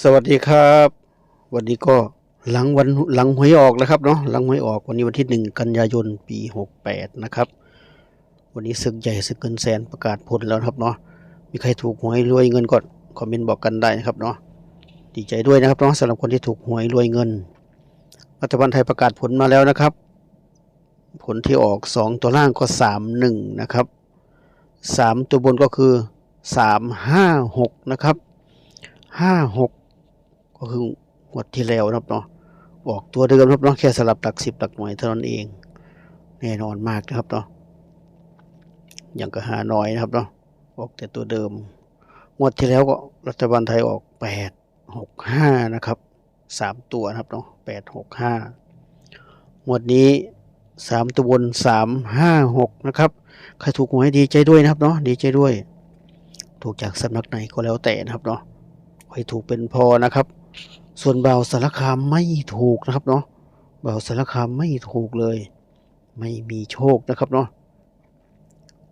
สวัสดีครับ วันนี้ก็หลังวันหลังหวยออกแล้วครับเนาะหลังหวยออกวันนี้วันที่หนึ่งกันยายนปีหกแปดนะครับ วันนี้ศึกใหญ่ศึกเงินแสนประกาศผลแล้วครับเนาะมีใครถูกหวยรวยเงินก็คอมเมนต์บอกกันได้นะครับเนาะดีใจด้วยนะครับเนาะสำหรับคนที่ถูกหวยรวยเงิน รัฐบาลไทยประกาศผลมาแล้วนะครับ ผลที่ออกสองตัวล่างก็สามหนึ่งนะครับสามตัวบนก็คือสามห้าหกนะครับห้าหก ก็คืองวดที่แล้วนะครับเนาะออกตัวเดิมนะครับเนาะแค่สลับหลักสิบหลักหน่วยเท่านั้นเอง แน่นอนมากนะครับเนาะอย่างก็หาน้อยนะครับเนาะออกแต่ตัวเดิม งวดที่แล้วก็รัฐบาลไทยออกแปดหกห้านะครับสามตัวนะครับเนาะแปดหกห้างวดนี้สามตัวบนสามห้าหกนะครับใครถูกหวยดีใจด้วยนะครับเนาะดีใจด้วย ถูกจากสำนักไหนก็แล้วแต่นะครับเนาะให้ถูกเป็นพอนะครับ ส่วนเบาสารคามไม่ถูกนะครับเนาะเบาสารคามไม่ถูกเลย ไม่มีโชคนะครับเนาะ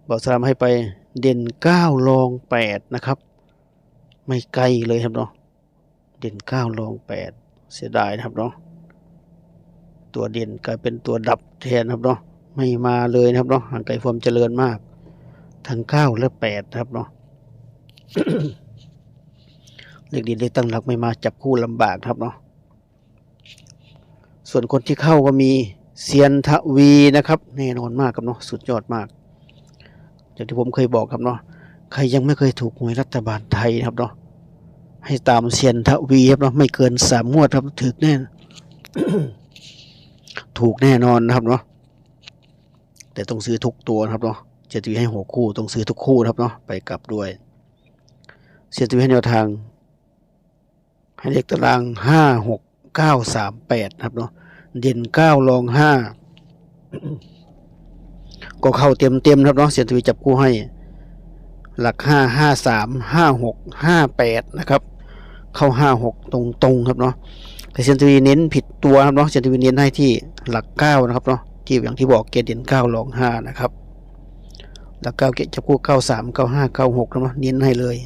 เบาสารคามให้ไปเด่นเก้ารองแปดนะครับ ไม่ไกลเลยครับเนาะเด่นเก้ารองแปดเสียดายนะครับเนาะตัวเด่นกลายเป็นตัวดับแทนครับเนาะไม่มาเลยนะครับเนาะห่างไกลความเจริญมาก ทั้งเก้าและแปดนะครับเนาะ เลขดีเลขตั้งหลักไม่มาจับคู่ลำบากครับเนาะส่วนคนที่เข้าก็มีเซียนทวีนะครับ แน่นอนมากครับเนาะสุดยอดมากอย่างที่ผมเคยบอกครับเนาะใครยังไม่เคยถูกหวยรัฐบาลไทยนะครับเนาะให้ตามเซียนทวีครับเนาะไม่เกินสามงวดครับถึกแน่ถูกแน่นอนนะครับเนาะแต่ต้องซื้อทุกตัวนะครับเนาะเซียนทวีให้หัวคู่ต้องซื้อทุกคู่ครับเนาะไปกลับด้วยเซียนทวีให้แนวทาง ให้เลขตารางห้าหกเก้าสามแปดครับเนาะเด่นเก้ารองห้าก็เข้าเต็มเต็มๆครับเนาะเสียนทวีจับคู่ให้ หลักห้าห้าสามห้าหกห้าแปดนะครับ เข้าห้าหกตรงตรงครับเนาะแต่เซียนทวีเน้นผิดตัวครับเนาะเซียนทวีเน้นให้ที่หลักเก้านะครับเนาะที่อย่างที่บอกเกณฑ์เด่นเก้ารองห้านะครับหลักเก้าเกณฑ์จับคู่เก้าสามเก้าห้าเก้าหกเนาะเน้นให้เลย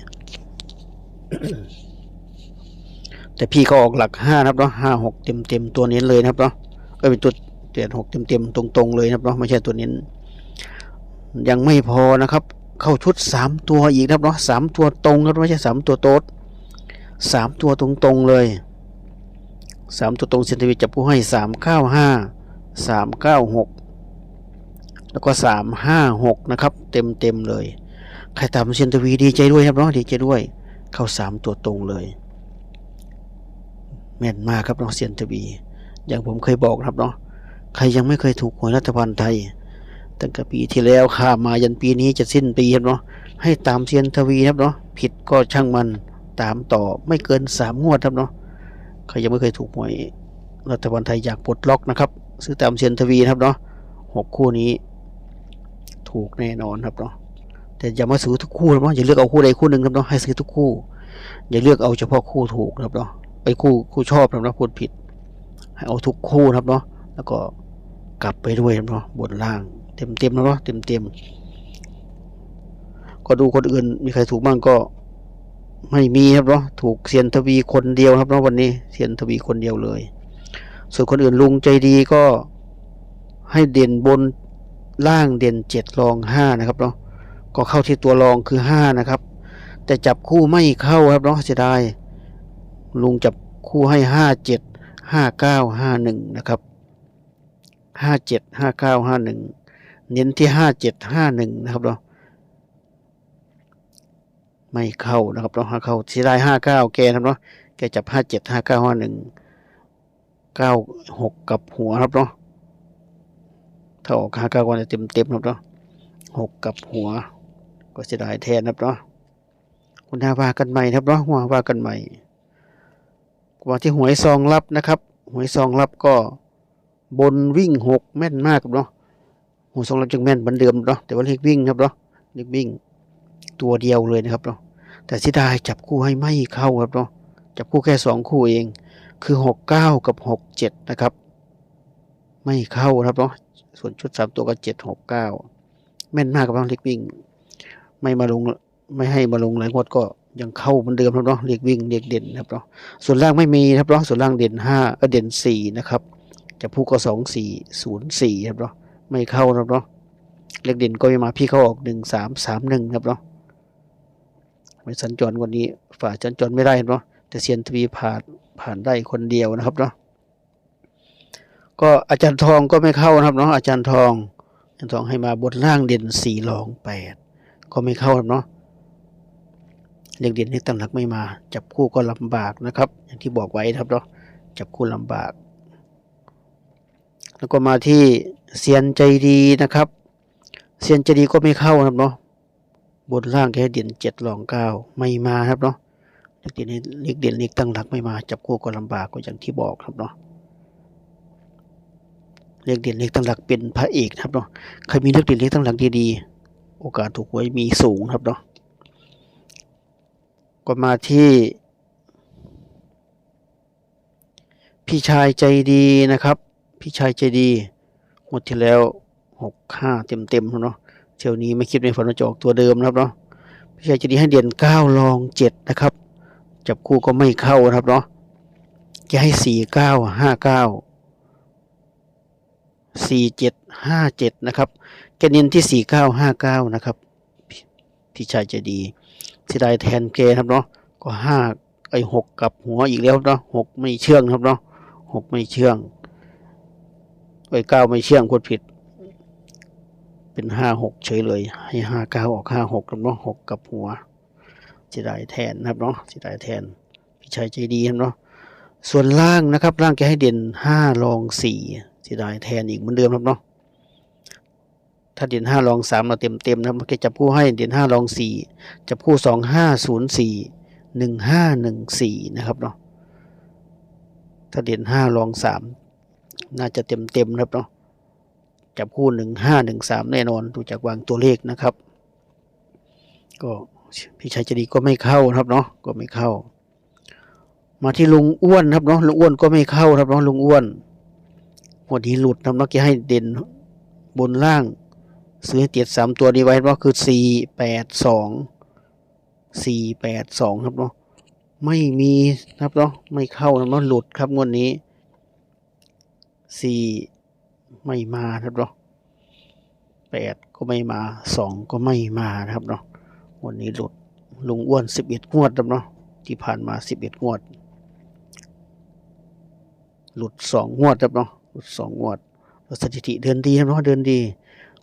แต่พี่ก็ออกหลักห้านะครับเนาะห้าหกเต็มเต็มตัวเน้นเลยนะครับเนาะก็เป็นตัวเจ็ดหกเต็มเต็มๆตรงๆเลยนะครับเนาะไม่ใช่ตัวเน้น ยังไม่พอนะครับ เข้าชุดสามตัวอีกนะครับเนาะสามตัวตรงครับไม่ใช่สามตัวโต๊ดสามตัวตรงๆเลยสามตัวตรงเซนติวิจับผู้ให้สามเก้าห้าสามเก้าหกแล้วก็สามห้าหกนะครับ เต็มเต็มเลย ใครตามเซนติวีดีใจด้วยครับเนาะดีใจด้วย เข้าสามตัวตรงเลย ม่นมากครับน้องเซียนทวีอย่างผมเคยบอกครับเนาะใครยังไม่เคยถูกหวยรัฐบาลไทย ตั้งแต่ปีที่แล้วข้ามายันปีนี้จะสิ้นปีครับเนาะให้ตามเซียนทวีครับเนาะผิดก็ช่างมันตามต่อไม่เกินสามงวดครับเนาะใครยังไม่เคยถูกหวยรัฐบาลไทยอยากปลดล็อกนะครับ ซื้อตามเซียนทวีครับเนาะหกคู่นี้ ถูกแน่นอนครับเนาะแต่อย่ามาซื้อทุกคู่นะเนาะอย่าเลือกเอาคู่ใดคู่หนึ่งครับเนาะให้ซื้อทุกคู่ อย่าเลือกเอาเฉพาะคู่ถูกครับเนาะ ไปคู่คู่ชอบนะครับพูดผิด ให้เอาทุกคู่นะครับเนาะแล้วก็กลับไปด้วยนะครับเนาะบนล่าง เต็มเต็มนะเนาะเต็มเต็มก็ดูคนอื่นมีใครถูกบ้างก็ไม่มีครับเนาะถูกเซียนทวีคนเดียวครับเนาะวันนี้เซียนทวีคนเดียวเลย ส่วนคนอื่นลุงใจดีก็ให้เด่นบนล่างเด่นเจ็ดรองห้านะครับเนาะก็เข้าที่ตัวรองคือห้านะครับ แต่จับคู่ไม่เข้าครับเนาะเสียดาย ลุงจับคู่ให้ห้าเจ็ดห้าเก้าห้าหนึ่งนะครับห้าเจ็ดห้าเก้าห้าหนึ่งเน้นที่ห้าเจ็ดห้าหนึ่งนะครับเนาะไม่เข้านะครับเนาะห้าเข้าเสียดายห้าเก้าแกนะครับเนาะแกจับห้าเจ็ดห้าเก้าห้าหนึ่งเก้าหกกับหัวครับเนาะถ้าออกห้าเก้าก็จะเต็มเต็มครับเนาะหกกับหัว ก็เสียดายแทนนะครับเนาะคุณนาว่ากันใหม่ครับเนาะว่ากันใหม่ ว่าที่หวยซองรับนะครับ หวยซองรับก็บนวิ่งหกแม่นมากครับเนาะหวยซองรับจึงแม่นเหมือนเดิมเนาะแต่ว่าเลขวิ่งครับเนาะเลขวิ่งตัวเดียวเลยนะครับเนาะแต่สิดายจับคู่ให้ไม่เข้าครับเนาะจับคู่แค่สองคู่เอง คือหกเก้ากับหกเจ็ดนะครับ ไม่เข้าครับเนาะส่วนชุดสามตัวก็เจ็ดหกเก้าแม่นมากครับเนาะเลขวิ่ง ไม่มาลงไม่ให้มาลงหลายงวดก็ ยังเข้าเหมือนเดิมครับเนาะเลขวิ่งเลขเด่นนะครับเนาะส่วนล่างไม่มีครับเนาะส่วนล่างเด่นห้าเด่นสี่นะครับจะพูก็สองสี่ศูนย์สี่ครับเนาะไม่เข้านะครับเนาะเลขเด่นก็ไม่มาพี่เข้าออกหนึ่งสามสามหนึ่งครับเนาะไม่สัญจรวันนี้ฝ่าสัญจรไม่ได้เนาะแต่เซียนทวีผ่านผ่านได้คนเดียวนะครับเนาะก็อาจารย์ทองก็ไม่เข้านะครับเนาะอาจารย์ทองอาจารย์ทองให้มาบนล่างเด่นสี่รองแปดก็ไม่เข้าครับเนาะ เลขเด่นเลขตั้งหลักไม่มา จับคู่ก็ลำบากนะครับ อย่างที่บอกไว้ครับเนาะจับคู่ลำบาก แล้วก็มาที่เซียนใจดีนะครับเซียนใจดีก็ไม่เข้านะครับเนาะบนล่างแค่เด่นเจ็ดรองเก้าไม่มาครับเนาะเลขเด่นเลขเด่นเลขตั้งหลักไม่มา จับคู่ก็ลำบากก็อย่างที่บอกครับเนาะเลขเด่นเลขตั้งหลักเป็นพระเอกครับเนาะใครมีเลขเด่นเลขตั้งหลักดีๆโอกาสถูกหวยมีสูงครับเนาะ ก็มาที่ พี่ชายใจดีนะครับ พี่ชายใจดีหมดที่แล้วหกห้าเต็มเต็มเนาะเที่ยวนี้ไม่คิดในฝันว่าจะออกตัวเดิมนะครับเนาะพี่ชายใจดีให้เด่นเก้าลองเจ็ดนะครับ จับคู่ก็ไม่เข้านะครับเนาะจะให้สี่เก้าห้าเก้าสี่เจ็ดห้าเจ็ดนะครับแกน้นที่สี่เก้าห้าเก้านะครับ พี่พี่ชายใจดี เสียดายแทนเกครับเนาะก็ห้าไอหกกับหัวอีกแล้วเนาะหกไม่เชื่องครับเนาะหกไม่เชื่องไอเก้าไม่เชื่องกดผิด เป็นห้าหกเฉยเลย ให้ห้าเก้าออกห้าหกครับเนาะหกกับหัวเสียดายแทนนะครับเนาะเสียดายแทนพี่ชายใจดีครับเนาะส่วนล่างนะครับ ล่างแกให้เด่นห้ารองสี่เสียดายแทนอีกเหมือนเดิมครับเนาะ ถ้าเด่นห้ารองสามเราเต็มเต็มนะครับเมื่อกี้จับคู่ให้เด่นห้ารองสี่จับคู่สองห้าศูนย์สี่หนึ่งห้าหนึ่งสี่นะครับเนาะถ้าเด่นห้ารองสามน่าจะเต็มเต็มนะครับเนาะจับคู่หนึ่งห้าหนึ่งสามแน่นอนดูจากวางตัวเลขนะครับ ก็พี่ชัยจดีก็ไม่เข้านะครับเนาะก็ไม่เข้า มาที่ลุงอ้วนครับเนาะลุงอ้วนก็ไม่เข้าครับเนาะลุงอ้วนวันนี้หลุดนะครับเนาะแกให้เด่นบนล่าง ซื้อให้เจ็ดสามตัวนี้ไว้ว่าะคือสี่แปดสองสี่แปดสองครับเนาะไม่มีครับเนาะไม่เข้านะเนาะหลุดครับงวดนี้สี่ไม่มาครับเนาะแปดก็ไม่มาสองก็ไม่มาครับเนาะวันนี้หลุดลุงอ้วนสิบเอ็ดงวดครับเนาะที่ผ่านมาสิบเอ็ดงวด หลุดสองงวดครับเนาะหลุดสองงวดสถิติเดินดีครับเนาะเดินดี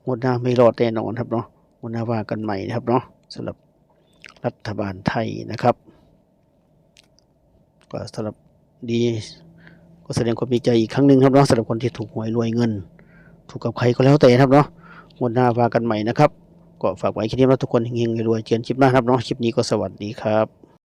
งวดหน้าไม่รอดแน่นอนครับเนาะงวดหน้าว่ากันใหม่นะครับเนาะสำหรับรัฐบาลไทยนะครับ ก็สำหรับดีก็แสดงความดีใจอีกครั้งหนึ่งครับเนาะสำหรับคนที่ถูกหวยรวยเงิน ถูกกับใครก็แล้วแต่ครับเนาะงวดหน้าว่ากันใหม่นะครับ ก็ฝากไว้แค่นี้แล้วทุกคนเฮงๆรวยๆเจริญคลิปหน้าครับเนาะคลิปนี้ก็สวัสดีครับ